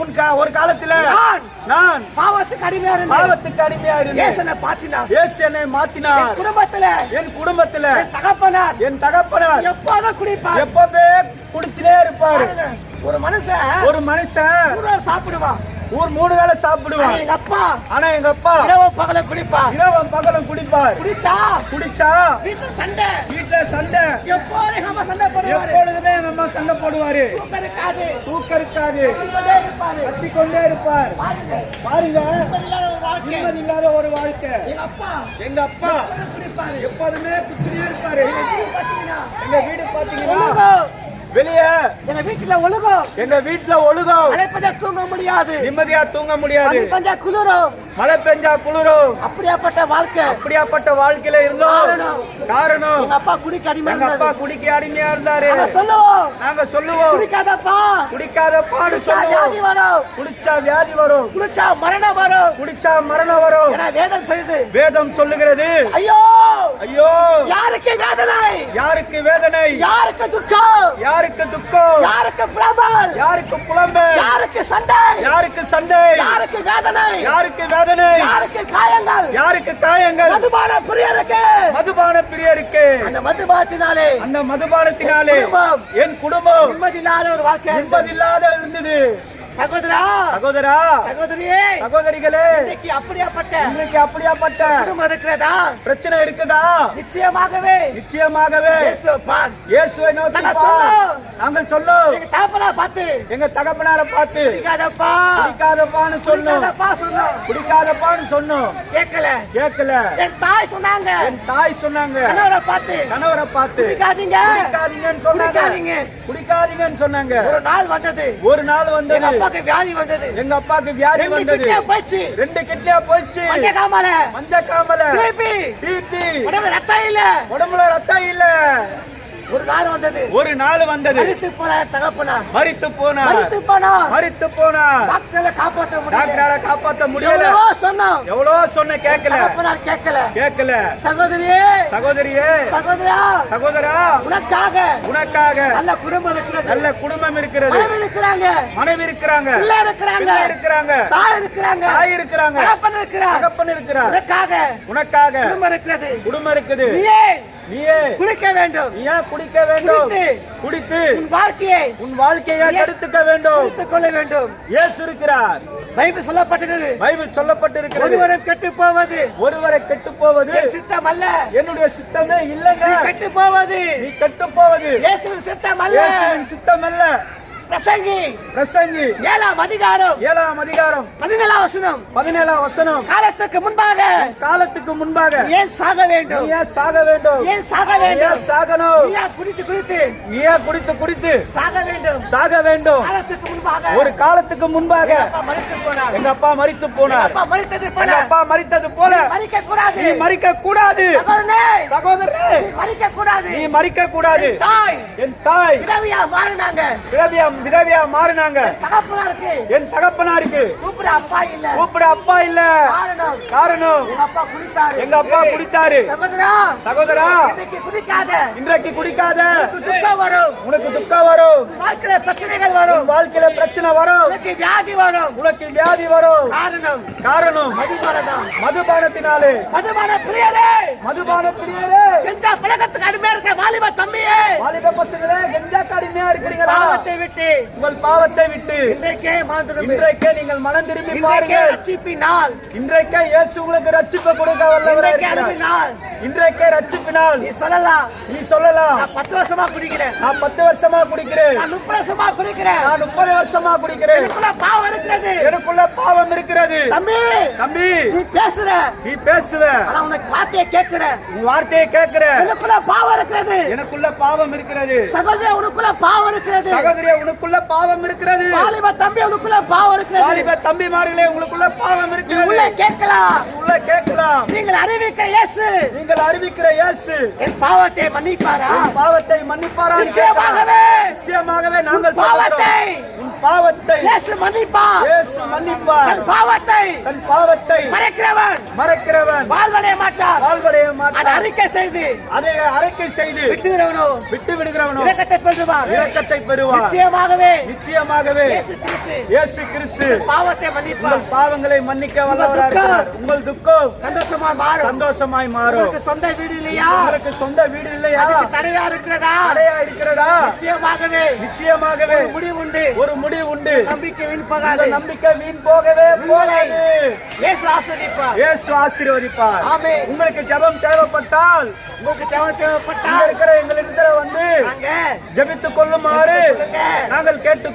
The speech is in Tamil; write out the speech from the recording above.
உன் ஒரு காலத்துல நான் பாவத்துக்கு அடிமையா இருந்தேன் பாவத்துக்கு அடிமையா இருந்தேன் ஏசனை பாத்தினார் இயேசு என்னை மாத்தினார் என் குடும்பத்துல என் குடும்பத்துல என் தகப்பனார் என் தகப்பனார் எப்போதும் குடிப்பார். எப்பவுமே குடிச்சுட்டே இருப்பாரு. ஒரு மனுஷன் ஒரு மனுஷன் சாப்பிடுவான். ஊர் மூணு வேளை சாப்பிடுவான் எங்க அப்பா. ஆனா எங்க அப்பா. இரவு பகல குடிப்பார். இரவும் பகலும் குடிப்பார். குடிச்சா? குடிச்சா? வீட்டுல சண்டை. வீட்டுல சண்டை. எப்போதும் அம்மா சண்டை போடுவாரு. எப்பொழுதுமே எங்க அம்மா சண்டை போடுவாரு. தூக்கம் இருக்காது. தூக்கம் இருக்காது. கத்தி கொண்டே இருப்பார். பாருங்க. நிம்மதி இல்லாத ஒரு வாழ்க்கை. எங்க அப்பா. எங்க அப்பா. எப்போதும் குச்சிலே இருப்பாரு. எங்க வீடு பாத்தீங்கன்னா. வெளியே. எங்க வீட்டுல ஒழுகும். எங்க வீட்டுல ஒழுகும். தூங்க முடியாது. நிம்மதியா தூங்க முடியாது. கொஞ்சம் குளிரும். மழை பெஞ்சா குளிரும். அப்படியாப்பட்ட வாழ்க்கை. அப்படியாப்பட்ட வாழ்க்கையில இருந்தோம். காரணம். எங்க அப்பா குடிக்க அடிமை எங்க அப்பா குடிக்க அடிமையா இருந்தாரு. நாங்க சொல்லுவோம். நாங்க சொல்லுவோம். குடிக்காதப்பா. குடிக்காத பாடு குடிச்சா வியாதி வரும். குடிச்சா வியாதி வரும். குடிச்சா மரணம் வரும். குடிச்சா மரணம் வரும். என வேதம் செய்து வேதம் சொல்லுகிறது. ஐயோ! ஐயோ! யாருக்கு வேதனை? யாருக்கு வேதனை? யாருக்கு துக்கம்? யாருக்கு துக்கம்? யாருக்கு புலம்பல் யாருக்கு புலம்பல்? யாருக்கு சண்டை? யாருக்கு சண்டை? யாருக்கு வேதனை? யாருக்கு வேதனை? யாருக்கு காயங்கள்? யாருக்கு காயங்கள்? மதுபான பிரியருக்கு. மதுபான பிரியருக்கு. அந்த மதுபானத்தினாலே. அந்த மதுபானத்தினாலே. என் குடும்பம். நிம்மதியில்லாத ஒரு வாழ்க்கை நிம்மதியில்லாத இருந்தது. சகோதரா! சகோதரா! சகோதரியே! சகோதரிகளே! இன்னைக்கு அப்படியாப்பட்ட இன்னைக்கு அப்படியாப்பட்ட குடும்பம் இருக்கிறதா? பிரச்சனை இருக்குதா? நிச்சயமாகவே! நிச்சயமாகவே! இயேசுவை நோக்கி. நாங்கள் சொன்னோம் எங்க தகப்பனா பார்த்து. எங்க தகப்பனார பார்த்து. குடிக்காதப்பா குடிக்காதப்பான்னு சொன்னோம். குடிக்காதப்பா சொன்னோம். கேட்கல. கேட்கல. என் தாய் சொன்னாங்க. என் தாய் சொன்னாங்க. கணவரை பார்த்து. கணவரை பார்த்து. குடிக்காதீங்க குடிக்காதீங்கன்னு சொன்னாங்க. குடிக்காதீங்க. குடிக்காதீங்கன்னு சொன்னாங்க. ஒரு நாள் வந்தது. ஒரு நாள் வந்தது. அப்பாக்கு வியாதி வந்தது. எங்க அப்பாக்கு வியாதி வந்தது. போயிடுச்சு. ரெண்டு கிட்னியா போயிடுச்சு. மஞ்ச காமால. மஞ்ச காமல. டிபி டிபி உடம்பு ரத்தம் இல்ல. உடம்புல ரத்தம் இல்ல. ஒரு நாள் வந்தது. ஒரு நாள் வந்தது. மறித்து போன தகப்பனா மரித்து போனார். மறித்து போனா மரித்து போனார். டாக்டர்ல காப்பாற்ற முடியல. டாக்டரால காப்பாத்த முடியல. எவ்வளவோ சொன்னோம். எவ்வளவு சொன்ன கேட்கல. தகப்பனார் கேட்கல. கேட்கல. சகோதரியே. சகோதரியே. சகோதரா. சகோதரா. உனக்காக. உனக்காக. நல்ல குடும்பம் இருக்கிறது. நல்ல குடும்பம் இருக்கிறது. மனைவி இருக்கிறாங்க. மனைவி இருக்கிறாங்க. பிள்ளை இருக்கிறாங்க. பிள்ளை இருக்கிறாங்க. தாய் இருக்கிறாங்க. தாய் இருக்கிறாங்க. தகப்பன் இருக்கிறாங்க தகப்பன் இருக்கிறார். உனக்காக. உனக்காக. குடும்பம் இருக்கிறது. குடும்பம் இருக்குது. நீயே குளிக்க வேண்டும். ஏன் குடிக்க வேண்டும். குடித்து உன் வாழ்க்கையை உன் வாழ்க்கையை கெடுத்துக்க வேண்டும். குடித்துக் கொள்ள வேண்டும். இயேசு இருக்கிறார். பைபிள் சொல்லப்பட்டிருக்கிறது பைபிள் சொல்லப்பட்டிருக்கிறது. ஒருவரும் கெட்டு போவது ஒருவரை கெட்டு போவது சித்தம் அல்ல. என்னுடைய சித்தமே இல்லைங்க. கெட்டு போவது நீ கெட்டு போவது இயேசுவின் சித்தம் அல்ல. இயேசுவின் சித்தம் அல்ல. பிரசங்கி. பிரசங்கி. ஏழாம் அதிகாரம். ஏழாம் அதிகாரம். பதினேழாம் வசனம். பதினேழாம் வசனம். காலத்துக்கு முன்பாக. காலத்துக்கு முன்பாக. ஏன் சாக வேண்டும்? ஏன் சாக வேண்டும்? ஏன் சாக வேண்டும்? ஏன் சாகணும்? ஏன் குடித்து குடித்து? ஏன் குடித்து குடித்து? சாக வேண்டும். சாக வேண்டும். காலத்துக்கு முன்பாக. ஒரு காலத்துக்கு முன்பாக. மறித்து போனார். எங்க அப்பா மரித்து போனார். அப்பா மறித்தது போல. அப்பா மரித்தது போல. மறிக்க கூடாது நீ மறிக்க கூடாது சகோதரனே. சகோதரனே. நீ மறிக்க கூடாது நீ மறிக்க கூடாது தாய். என் தாய் விதவியா மாறினாங்க. விதவியா விதவியா மாறினாங்க. தகப்பனாருக்கு என் தகப்பனாருக்கு கூப்பிட அப்பா இல்ல. கூப்பிட அப்பா இல்ல. காரணம். எங்க அப்பா குடித்தாரு. எங்க அப்பா குடித்தாரு. சகோதரா சகோதரா இன்னைக்கு குடிக்காத. இன்றைக்கு குடிக்காத. துக்கம் வரும். உனக்கு துக்கம் வரும். வாழ்க்கையில பிரச்சனைகள் வரும். வாழ்க்கையில பிரச்சனை வரும். உனக்கு வியாதி வரும். உனக்கு வியாதி வரும். காரணம். காரணம். மதுபானதான் மதுபானத்தினாலே. மதுபான பிரியரே. மதுபான பிரியரே. எந்த பழக்கத்துக்கு அடிமையா இருக்க வாலிப தம்பியே. வாலிப பசங்களே கெஞ்சா கடுமையா இருக்கிறீங்களா? பாவத்தை விட்டு. உங்கள் பாவத்தை விட்டு. இன்றைக்கே மாந்திரம் இன்றைக்கே நீங்கள் மனம் திரும்பி பாருங்கள். ரட்சிப்பினால். இன்றைக்கே இயேசு உங்களுக்கு ரட்சிப்பை கொடுக்க வல்லவராய் இன்றைக்கே இருக்கிறார். இன்றைக்கே ரட்சிப்பினால். நீ சொல்லலாம். நீ சொல்லலாம். நான் பத்து வருஷமா குடிக்கிறேன். நான் பத்து வருஷமா குடிக்கிறேன். நான் முப்பது வருஷமா குடிக்கிறேன். நான் முப்பது வருஷமா குடிக்கிறேன். எனக்குள்ள பாவம் இருக்கிறது. எனக்குள்ள பாவம் இருக்கிறது தம்பி. தம்பி. நீ பேசுற. நீ பேசுவ. ஆனா உனக்கு வார்த்தையை கேட்கிற உன் வார்த்தையை கேட்கிற எனக்குள்ள பாவம் இருக்கிறது. எனக்குள்ள பாவம் இருக்கிறது. சகோதரி உனக்குள்ள பாவம் இருக்கிறது. சகோதரியே உனக்குள்ள பாவம் இருக்கிறது. வாலிப தம்பி உனக்குள்ள பாவம் இருக்கிறது. வாலிப தம்பிமார்களே உங்களுக்குள்ள பாவம் இருக்கிறது. உள்ள கேட்கலாம். உள்ள கேட்கலாம். நீங்கள் அறிவிக்க இயேசு. நீங்கள் அறிவிக்கிற இயேசு. என் பாவத்தை மன்னிப்பாரா? பாவத்தை மன்னிப்பாரா? நிச்சயமாகவே. நிச்சயமாகவே நாங்கள் பாவத்தை பாவத்தை இயேசு மன்னிப்பார். இயேசு மன்னிப்பார். தன் பாவத்தை தன் பாவத்தை மறைக்கிறவன். மறைக்கிறவன். வாழ்வடைய மாட்டார். வாழ்வடைய அதை மாட்டான் அறிக்கை செய்து அதை அரைக்கை செய்து விட்டுவிடவனோ விட்டு விடுகிறவனோ? இரக்கத்தை பெறுவார். இரக்கத்தை பெறுவார். நிச்சயமாகவே. நிச்சயமாகவே. இயேசு கிறிஸ்து. பாவத்தை மன்னிப்பார். உங்கள் பாவங்களை மன்னிக்க வல்லவராக உங்கள் துக்கம் சந்தோஷமா மாறும். சந்தோஷமாய் மாறும். சொந்த வீடு இல்லையா? உங்களுக்கு சொந்த வீடு இல்லையா? தடையா இருக்கிறதா? தடையா இருக்கிறதா? நிச்சயமாகவே. நிச்சயமாகவே. முடிவு உண்டு. ஒரு முடிவு உண்டு. நம்பிக்கை வீண் போகாது. நம்பிக்கை வீண் போகவே போகாது. இயேசு ஆசிரிப்பார் இயேசு ஆசீர்வதிப்பார். ஆமென். உங்களுக்கு ஜெபம் தேவைப்பட்டால் உங்களுக்கு ஜெபம் தேவைப்பட்டால் இருக்கிற எங்களிடத்துல வந்து ஜெபித்துக் கொள்ளுமாறு. நாங்கள் கேட்டு